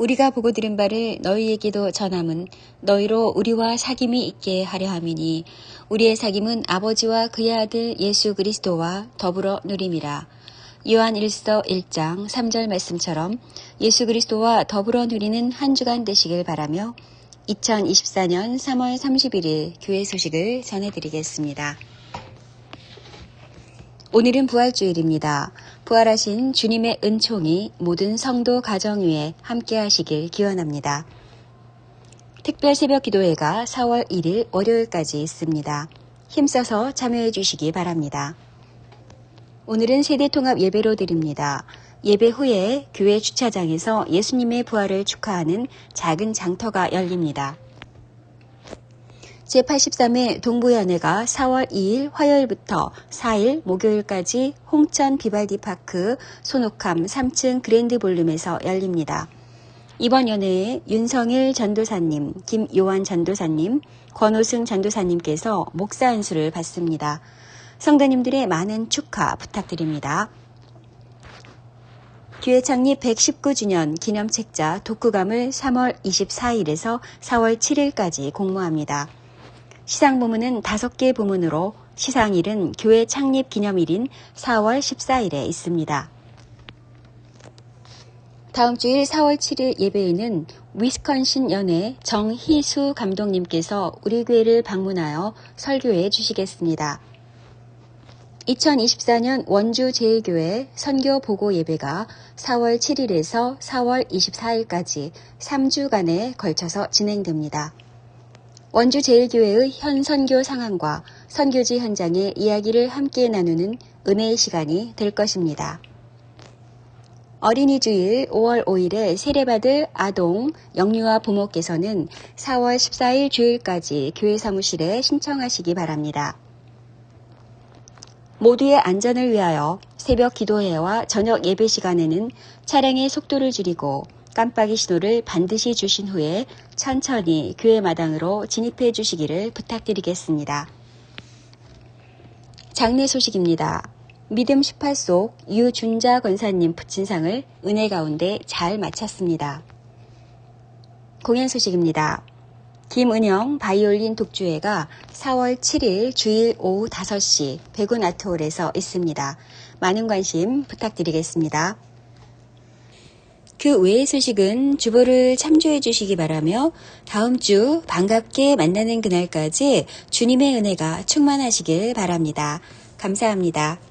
우리가 보고 들은 바를 너희에게도 전함은 너희로 우리와 사귐이 있게 하려 함이니 우리의 사귐은 아버지와 그의 아들 예수 그리스도와 더불어 누림이라. 요한 1서 1장 3절 말씀처럼 예수 그리스도와 더불어 누리는 한 주간 되시길 바라며 2024년 3월 31일 교회 소식을 전해드리겠습니다. 오늘은 부활주일입니다. 부활하신 주님의 은총이 모든 성도 가정 위에 함께 하시길 기원합니다. 특별 새벽 기도회가 4월 1일 월요일까지 있습니다. 힘써서 참여해 주시기 바랍니다. 오늘은 세대 통합 예배로 드립니다. 예배 후에 교회 주차장에서 예수님의 부활을 축하하는 작은 장터가 열립니다. 제83회 동부연회가 4월 2일 화요일부터 4일 목요일까지 홍천 비발디 파크 손옥함 3층 그랜드 볼룸에서 열립니다. 이번 연회에 윤성일 전도사님, 김요한 전도사님, 권호승 전도사님께서 목사 안수를 받습니다. 성도님들의 많은 축하 부탁드립니다. 교회 창립 119주년 기념 책자 독후감을 3월 24일에서 4월 7일까지 공모합니다. 시상 부문은 5개 부문으로 시상일은 교회 창립 기념일인 4월 14일에 있습니다. 다음 주일 4월 7일 예배에는 위스컨신 연회 정희수 감독님께서 우리 교회를 방문하여 설교해 주시겠습니다. 2024년 원주 제1교회 선교 보고 예배가 4월 7일에서 4월 24일까지 3주간에 걸쳐서 진행됩니다. 원주 제1교회의 현 선교 상황과 선교지 현장의 이야기를 함께 나누는 은혜의 시간이 될 것입니다. 어린이 주일 5월 5일에 세례받을 아동 영유아 부모께서는 4월 14일 주일까지 교회 사무실에 신청하시기 바랍니다. 모두의 안전을 위하여 새벽 기도회와 저녁 예배 시간에는 차량의 속도를 줄이고 깜빡이 신호를 반드시 주신 후에 천천히 교회 마당으로 진입해 주시기를 부탁드리겠습니다. 장례 소식입니다. 믿음 18속 유준자 권사님 부친상을 은혜 가운데 잘 마쳤습니다. 공연 소식입니다. 김은영 바이올린 독주회가 4월 7일 주일 오후 5시 백운 아트홀에서 있습니다. 많은 관심 부탁드리겠습니다. 그 외의 소식은 주보를 참조해 주시기 바라며 다음 주 반갑게 만나는 그날까지 주님의 은혜가 충만하시길 바랍니다. 감사합니다.